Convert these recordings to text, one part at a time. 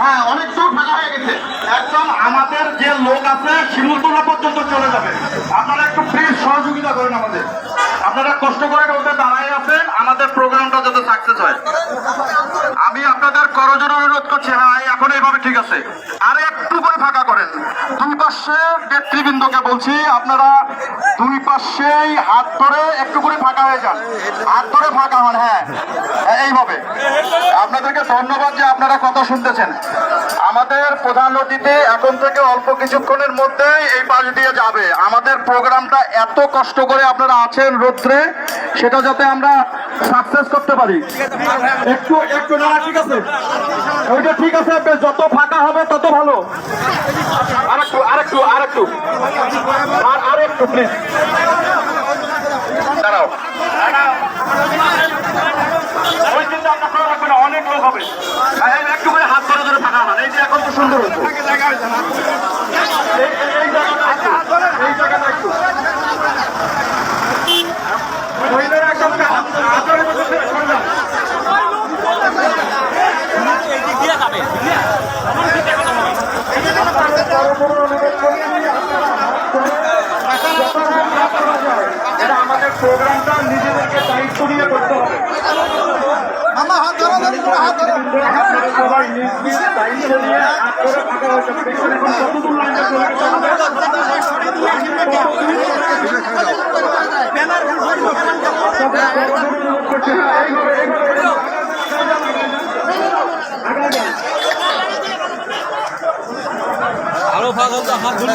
হ্যাঁ অনেক দূর হয়ে গেছে। একদম আমাদের যে লোক আছে শিমুলতলা পর্যন্ত চলে যাবে। আপনারা একটু প্লিজ সহযোগিতা করেন আমাদের। আপনারা কষ্ট করে ওটা দাঁড়ায় আছেন, আমাদের প্রোগ্রামটা যাতে সাকসেস হয়। আমি আপনাদের করজন অনুরোধ করছি হ্যাঁ এখন এইভাবে ঠিক আছে। আর একটু করে ফাঁকা দুই পাশে নেতৃবৃন্দকে বলছি আপনারা দুই পাশেই হাত ধরে একটু করে ফাঁকা হয়ে যান। হাত ধরে ফাঁকা হন হ্যাঁ। হ্যাঁ, এইভাবে। আপনাদেরকে ধন্যবাদ যে আপনারা কথা শুনতেছেন। আমাদের প্রধান অতিথি এখন থেকে অল্প কিছুক্ষণের মধ্যেই এই পাশ দিয়ে যাবে। আমাদের প্রোগ্রামটা এত কষ্ট করে আপনারা আছেন রোদ্রে সেটা যাতে আমরা সাকসেস করতে পারি। একটু একটু না ঠিক আছে। ওইটা ঠিক আছে যত ফাঁকা হবে তত ভালো। আরেকটু আরেকটু আরেকটু। আর, আরেকটু প্লিজ দাঁড়াও। অনেক লোক হবে। একটু করে হাত ধরে ধরে ফাঁকা এই যে এখন তো সুন্দর হয়েছে এই- এই- এই জায়গাটা একটু, এই জায়গাটা একটু মহিলারা একদম হাত হাত ধরে ধরে ধরে সরে যান। এটা আমাদের প্রোগ্রামটা নিজেদেরকে দায়িত্ব নিয়ে করতে হবে। করে সবাই নিজ নিজ দায়িত্ব নিয়ে এখন কতদূর লাইনটা চলে। আরও হতো হাত ধরে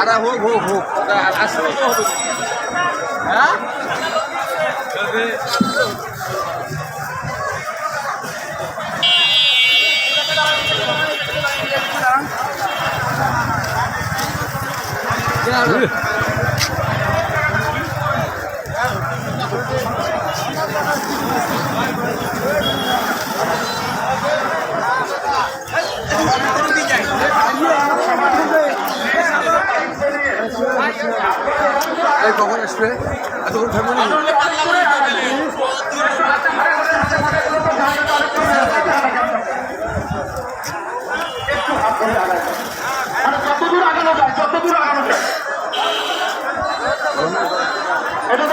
আরে হোক হোক হোক। আসলে হ্যাঁ? এই কখন আসবে? এতক্ষণ যতদূর আগানো যায় এটা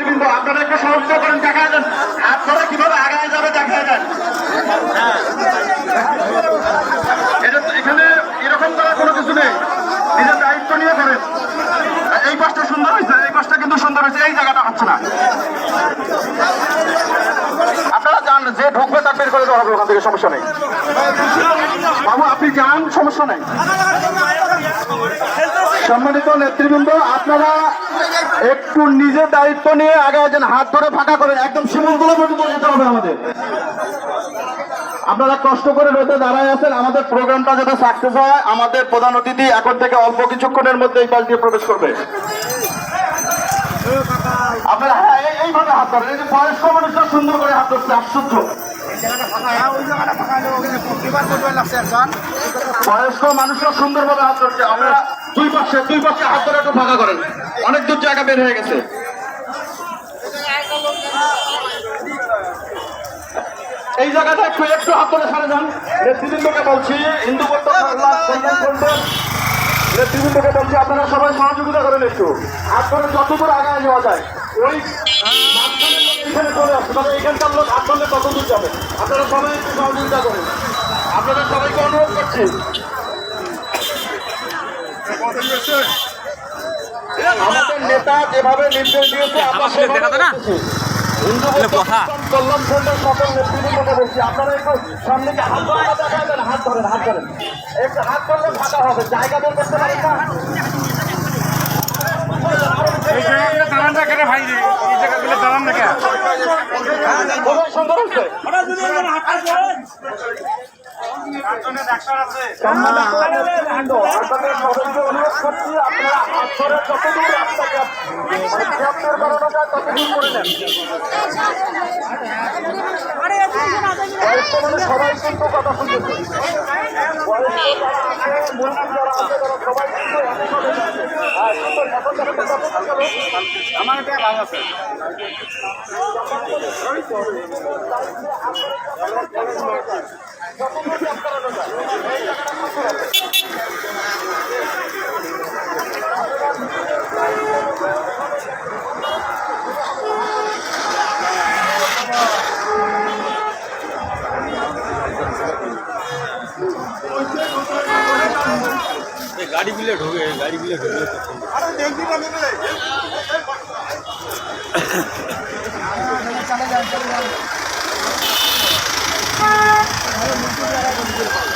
হিন্দু আপনারা করেন দেখা ধরে কীভাবে দেখা এটা এখানে এরকম কোনো কিছু নেই নিজের দায়িত্ব নিয়ে করেন এই পাশটা সুন্দর হয়েছে, এই পাশটা কিন্তু সুন্দর হয়েছে, এই জায়গাটা হচ্ছে না। আপনারা যান, যে ঢুকবে তার বের করে দেওয়া হবে ওখান থেকে, সমস্যা নেই। বাবু, আপনি যান, সমস্যা নেই। সম্মানিত নেতৃবৃন্দ, আপনারা একটু নিজের দায়িত্ব নিয়ে আগে যেন হাত ধরে ফাঁকা করেন, একদম সীমান্তগুলো পর্যন্ত যেতে হবে আমাদের। আপনারা কষ্ট করে রোদে দাঁড়ায় আছেন, আমাদের প্রোগ্রামটা যাতে সাকসেস হয়, আমাদের প্রধান অতিথি এখন থেকে অল্প কিছুক্ষণের মধ্যে এই পাশ দিয়ে প্রবেশ করবে। আপনারা হ্যাঁ এই- এইভাবে হাত ধরেন। এই যে বয়স্ক মানুষরা সুন্দর করে হাত ধরছে আশ্চর্য। বয়স্ক মানুষরা সুন্দরভাবে হাত ধরছে। আপনারা দুই পাশে দুই পাশে হাত ধরে একটু ফাঁকা করেন। অনেক দূর জায়গা বের হয়ে গেছে। এই জায়গাটা একটু একটু হাত ধরে সারে যান। নেতৃবৃন্দকে বলছি হিন্দু নেতৃবৃন্দকে বলছি আপনারা সবাই সহযোগিতা করেন একটু। হাত ধরে যতদূর আগায় যাওয়া যায়। ওই মাঝখানের লোক এখানে চলে আসছে তবে এখানকার লোক ধরলে তত দূর যাবে আপনারা সবাই একটু সহযোগিতা করেন আপনাদের সবাইকে অনুরোধ করছি আমাদের নেতা যেভাবে নির্দেশ দিয়েছে আমরা সেভাবে হিন্দু কল্যাণ ফ্রন্টের সকল নেতৃবৃন্দকে বলছি আপনারা একটু সামনে হাত ধরে হাত ধরেন হাত ধরেন একটু হাত ধরলে ফাঁকা হবে। জায়গা বের করতে পারেন না? আপনাদের সবাইকে অনুরোধ করছি আপনারা হাত ধরে সবাই কিন্তু কথা আছে, মুরব্বি যারা আছে, এখন দেখো তো কত সুন্দর হলো। আমার এটা ভালো আছে গাড়ি বিলে